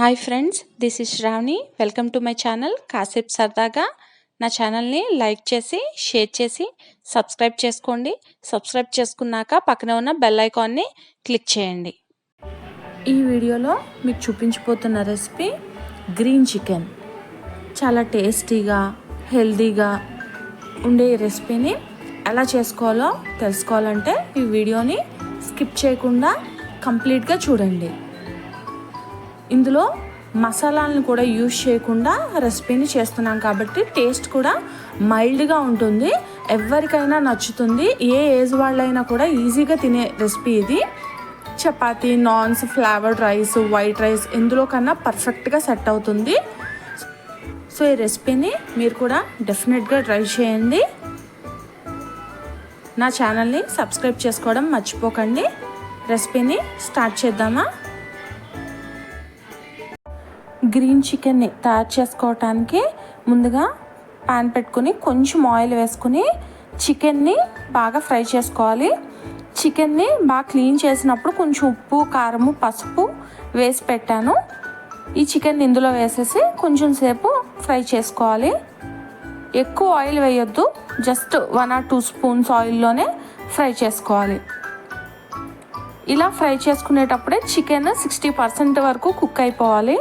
Hi friends this is Shravani welcome to my channel కాసేపు సరదాగా నా ఛానల్ని లైక్ చేసి షేర్ చేసి సబ్స్క్రైబ్ చేసుకోండి. సబ్స్క్రైబ్ చేసుకున్నాక పక్కన ఉన్న బెల్ ఐకాన్ని క్లిక్ చేయండి. ఈ వీడియోలో మీకు చూపించిపోతున్న రెసిపీ గ్రీన్ చికెన్ చాలా టేస్టీగా హెల్తీగా ఉండే ఈ రెసిపీని ఎలా చేసుకోవాలో తెలుసుకోవాలంటే ఈ వీడియోని స్కిప్ చేయకుండా కంప్లీట్గా చూడండి. ఇందులో మసాలాలను కూడా యూజ్ చేయకుండా రెసిపీని చేస్తున్నాం కాబట్టి టేస్ట్ కూడా మైల్డ్గా ఉంటుంది. ఎవరికైనా నచ్చుతుంది. ఏ ఏజ్ వాళ్ళైనా కూడా ఈజీగా తినే రెసిపీ ఇది. Chapati naans flavoured rice white rice ఇందులో కన్నా పర్ఫెక్ట్గా సెట్ అవుతుంది. సో ఈ రెసిపీని మీరు కూడా డెఫినెట్గా ట్రై చేయండి. నా ఛానల్ని సబ్స్క్రైబ్ చేసుకోవడం మర్చిపోకండి. రెసిపీని స్టార్ట్ చేద్దామా? గ్రీన్ చికెన్ని తయారు చేసుకోవటానికి ముందుగా పాన్ పెట్టుకుని కొంచెం ఆయిల్ వేసుకుని చికెన్ని బాగా ఫ్రై చేసుకోవాలి. చికెన్ని బాగా క్లీన్ చేసినప్పుడు కొంచెం ఉప్పు కారము పసుపు వేసి పెట్టాను. ఈ చికెన్ ఇందులో వేసేసి కొంచెం సేపు ఫ్రై చేసుకోవాలి. ఎక్కువ ఆయిల్ వేయొద్దు just one or two spoons ఆయిల్లోనే ఫ్రై చేసుకోవాలి. ఇలా ఫ్రై చేసుకునేటప్పుడే చికెన్ సిక్స్టీ పర్సెంట్ వరకు కుక్ అయిపోవాలి.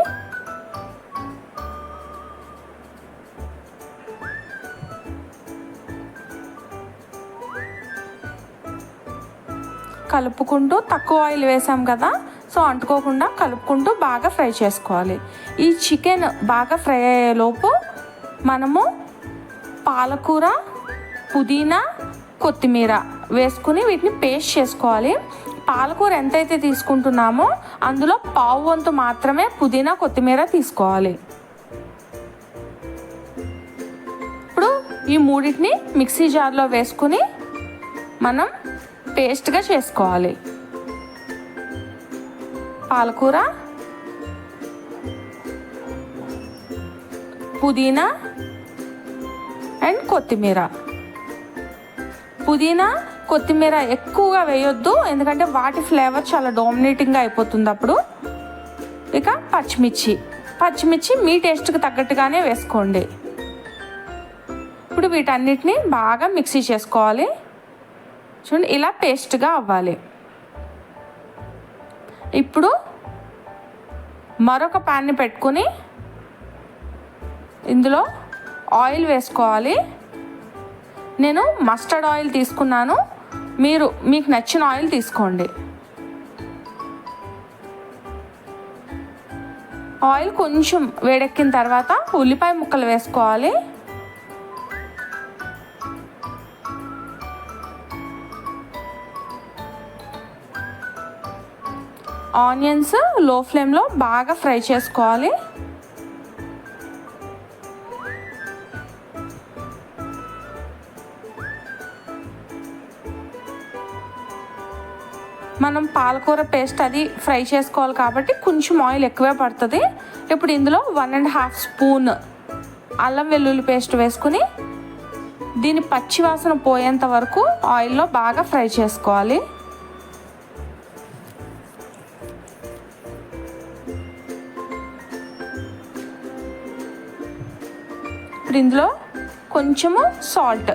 కలుపుకుంటూ తక్కువ ఆయిల్ వేసాం కదా సో అంటుకోకుండా కలుపుకుంటూ బాగా ఫ్రై చేసుకోవాలి. ఈ చికెన్ బాగా ఫ్రై అయ్యేలోపు మనము పాలకూర పుదీనా కొత్తిమీర వేసుకుని వీటిని పేస్ట్ చేసుకోవాలి. పాలకూర ఎంతైతే తీసుకుంటున్నామో అందులో పావు వంతు మాత్రమే పుదీనా కొత్తిమీర తీసుకోవాలి. ఇప్పుడు ఈ మూడింటిని మిక్సీ జార్లో వేసుకుని మనం పేస్ట్గా చేసుకోవాలి. పాలకూర పుదీనా అండ్ కొత్తిమీర. పుదీనా కొత్తిమీర ఎక్కువగా వేయొద్దు ఎందుకంటే వాటి ఫ్లేవర్ చాలా డామినేటింగ్గా అయిపోతుంది అప్పుడు. ఇక పచ్చిమిర్చి. పచ్చిమిర్చి మీ టేస్ట్కి తగ్గట్టుగానే వేసుకోండి. ఇప్పుడు వీటన్నిటిని బాగా మిక్సీ చేసుకోవాలి. చూడండి ఇలా పేస్ట్గా అవ్వాలి. ఇప్పుడు మరొక ప్యాన్ని పెట్టుకుని ఇందులో ఆయిల్ వేసుకోవాలి. నేను మస్టర్డ్ ఆయిల్ తీసుకున్నాను. మీరు మీకు నచ్చిన ఆయిల్ తీసుకోండి. ఆయిల్ కొంచెం వేడెక్కిన తర్వాత ఉల్లిపాయ ముక్కలు వేసుకోవాలి. ఆనియన్స్లో ఫ్లేమ్లో బాగా ఫ్రై చేసుకోవాలి. మనం పాలకూర పేస్ట్ అది ఫ్రై చేసుకోవాలి కాబట్టి కొంచెం ఆయిల్ ఎక్కువే పడుతుంది. ఇప్పుడు ఇందులో వన్ అండ్ హాఫ్ స్పూన్ అల్లం వెల్లుల్లి పేస్ట్ వేసుకుని దీని పచ్చివాసన పోయేంత వరకు ఆయిల్లో బాగా ఫ్రై చేసుకోవాలి. ఇప్పుడు ఇందులో కొంచెము సాల్ట్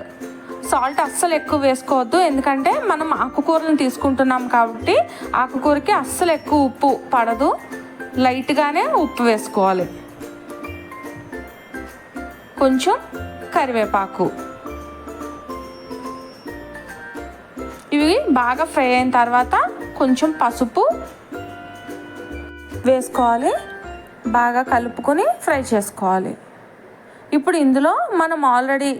సాల్ట్ అస్సలు ఎక్కువ వేసుకోవద్దు. ఎందుకంటే మనం ఆకుకూరలను తీసుకుంటున్నాం కాబట్టి ఆకుకూరకి అస్సలు ఎక్కువ ఉప్పు పడదు. లైట్గానే ఉప్పు వేసుకోవాలి. కొంచెం కరివేపాకు. ఇవి బాగా ఫ్రై అయిన తర్వాత కొంచెం పసుపు వేసుకోవాలి. బాగా కలుపుకొని ఫ్రై చేసుకోవాలి. ఇప్పుడు ఇందులో మనం ఆల్రెడీ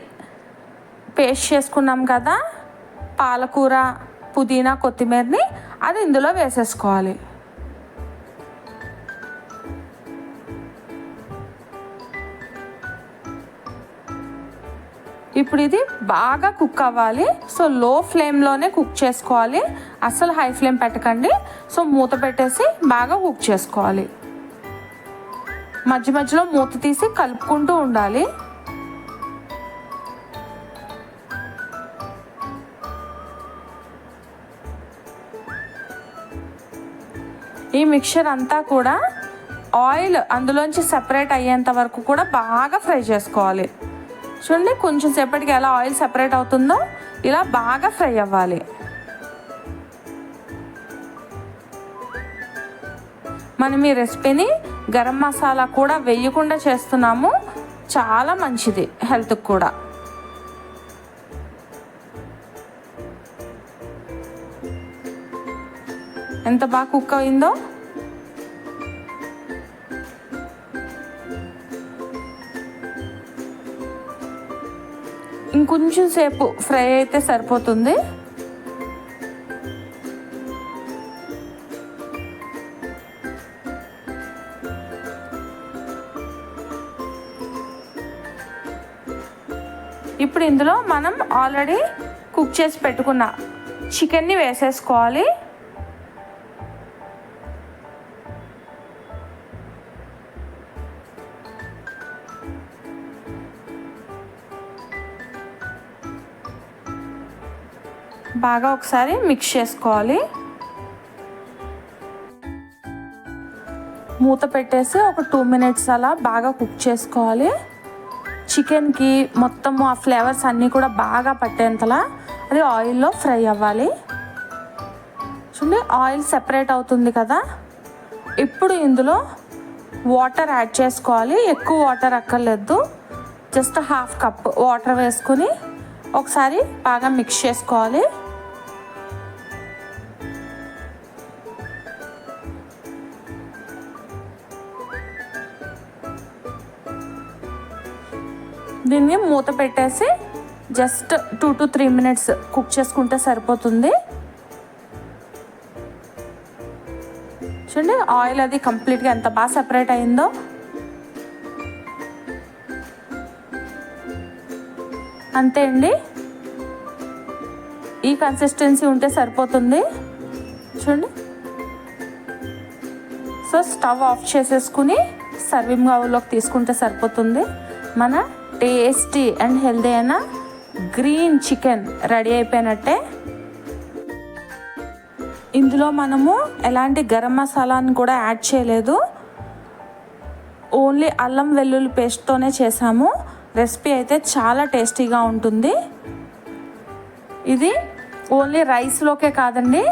పేస్ట్ చేసుకున్నాం కదా పాలకూర పుదీనా కొత్తిమీరని అది ఇందులో వేసేసుకోవాలి. ఇప్పుడు ఇది బాగా కుక్ అవ్వాలి. సో లో ఫ్లేమ్లోనే కుక్ చేసుకోవాలి. అస్సలు హై ఫ్లేమ్ పెట్టకండి. సో మూత పెట్టేసి బాగా కుక్ చేసుకోవాలి. మధ్య మధ్యలో మూత తీసి కలుపుకుంటూ ఉండాలి. ఈ మిక్చర్ అంతా కూడా ఆయిల్ అందులోంచి సెపరేట్ అయ్యేంత వరకు కూడా బాగా ఫ్రై చేసుకోవాలి. చూడండి కొంచెం సేపటికి ఎలా ఆయిల్ సెపరేట్ అవుతుందో ఇలా బాగా ఫ్రై అవ్వాలి. మనం ఈ రెసిపీని గరం మసాలా కూడా వేయకుండా చేస్తున్నాము. చాలా మంచిది హెల్త్కి కూడా. ఎంత బాగా కుక్ అయిందో? ఇంకొంచెం సేపు ఫ్రై అయితే సరిపోతుంది. ఇప్పుడు ఇందులో మనం ఆల్రెడీ కుక్ చేసి పెట్టుకున్న చికెన్ని వేసేసుకోవాలి. బాగా ఒకసారి మిక్స్ చేసుకోవాలి. మూత పెట్టేసి ఒక టూ మినిట్స్ అలా బాగా కుక్ చేసుకోవాలి. చికెన్కి మొత్తము ఆ ఫ్లేవర్స్ అన్నీ కూడా బాగా పట్టేంతలా అది ఆయిల్లో ఫ్రై అవ్వాలి. చూడండి ఆయిల్ సెపరేట్ అవుతుంది కదా. ఇప్పుడు ఇందులో వాటర్ యాడ్ చేసుకోవాలి. ఎక్కువ వాటర్ అక్కర్లేదు. జస్ట్ హాఫ్ కప్ వాటర్ వేసుకొని ఒకసారి బాగా మిక్స్ చేసుకోవాలి. దీన్ని మూత పెట్టేసి just two to three minutes cook చేసుకుంటే సరిపోతుంది. చూడండి ఆయిల్ అది కంప్లీట్గా ఎంత బాగా సెపరేట్ అయిందో. అంతే అండి. ఈ కన్సిస్టెన్సీ ఉంటే సరిపోతుంది. చూడండి. సో స్టవ్ ఆఫ్ చేసేసుకుని సర్వింగ్ బౌల్లోకి తీసుకుంటే సరిపోతుంది. మన టేస్టీ అండ్ హెల్దీ అయిన గ్రీన్ చికెన్ రెడీ అయిపోయినట్టే. ఇందులో మనము ఎలాంటి గరం మసాలాని కూడా యాడ్ చేయలేదు. ఓన్లీ అల్లం వెల్లుల్లి పేస్ట్తోనే చేసాము. రెసిపీ అయితే చాలా టేస్టీగా ఉంటుంది. ఇది ఓన్లీ రైస్లోకే కాదండి.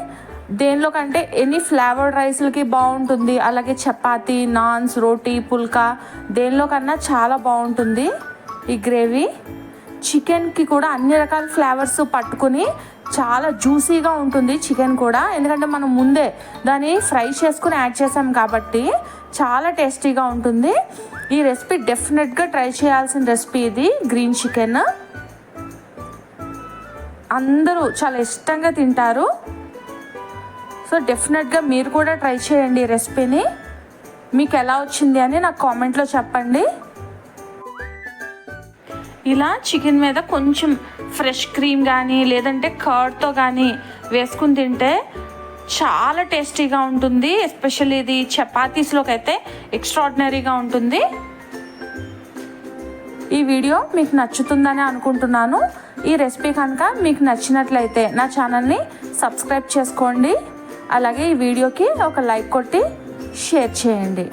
దేనిలో కంటే ఎనీ ఫ్లేవర్డ్ రైస్లకి బాగుంటుంది. అలాగే చపాతీ నాన్స్ రోటీ పుల్కా దేనిలో కన్నా చాలా బాగుంటుంది. ఈ గ్రేవీ చికెన్కి కూడా అన్ని రకాల ఫ్లేవర్స్ పట్టుకుని చాలా జ్యూసీగా ఉంటుంది చికెన్ కూడా. ఎందుకంటే మనం ముందే దాన్ని ఫ్రై చేసుకుని యాడ్ చేసాం కాబట్టి చాలా టేస్టీగా ఉంటుంది. ఈ రెసిపీ డెఫినెట్గా ట్రై చేయాల్సిన రెసిపీ ఇది గ్రీన్ చికెన్. అందరూ చాలా ఇష్టంగా తింటారు. సో డెఫినెట్గా మీరు కూడా ట్రై చేయండి ఈ రెసిపీని. మీకు ఎలా వచ్చింది అని నాకు కామెంట్లో చెప్పండి. ఇలా చికెన్ మీద కొంచెం ఫ్రెష్ క్రీమ్ కానీ లేదంటే కర్డ్తో కానీ వేసుకుని తింటే చాలా టేస్టీగా ఉంటుంది. ఎస్పెషల్లీ ఇది చపాతీస్లోకి అయితే ఎక్స్ట్రాడినరీగా ఉంటుంది. ఈ వీడియో మీకు నచ్చుతుందని అనుకుంటున్నాను. ఈ రెసిపీ కనుక మీకు నచ్చినట్లయితే నా ఛానల్ని సబ్స్క్రైబ్ చేసుకోండి. అలాగే ఈ వీడియోకి ఒక లైక్ కొట్టి షేర్ చేయండి.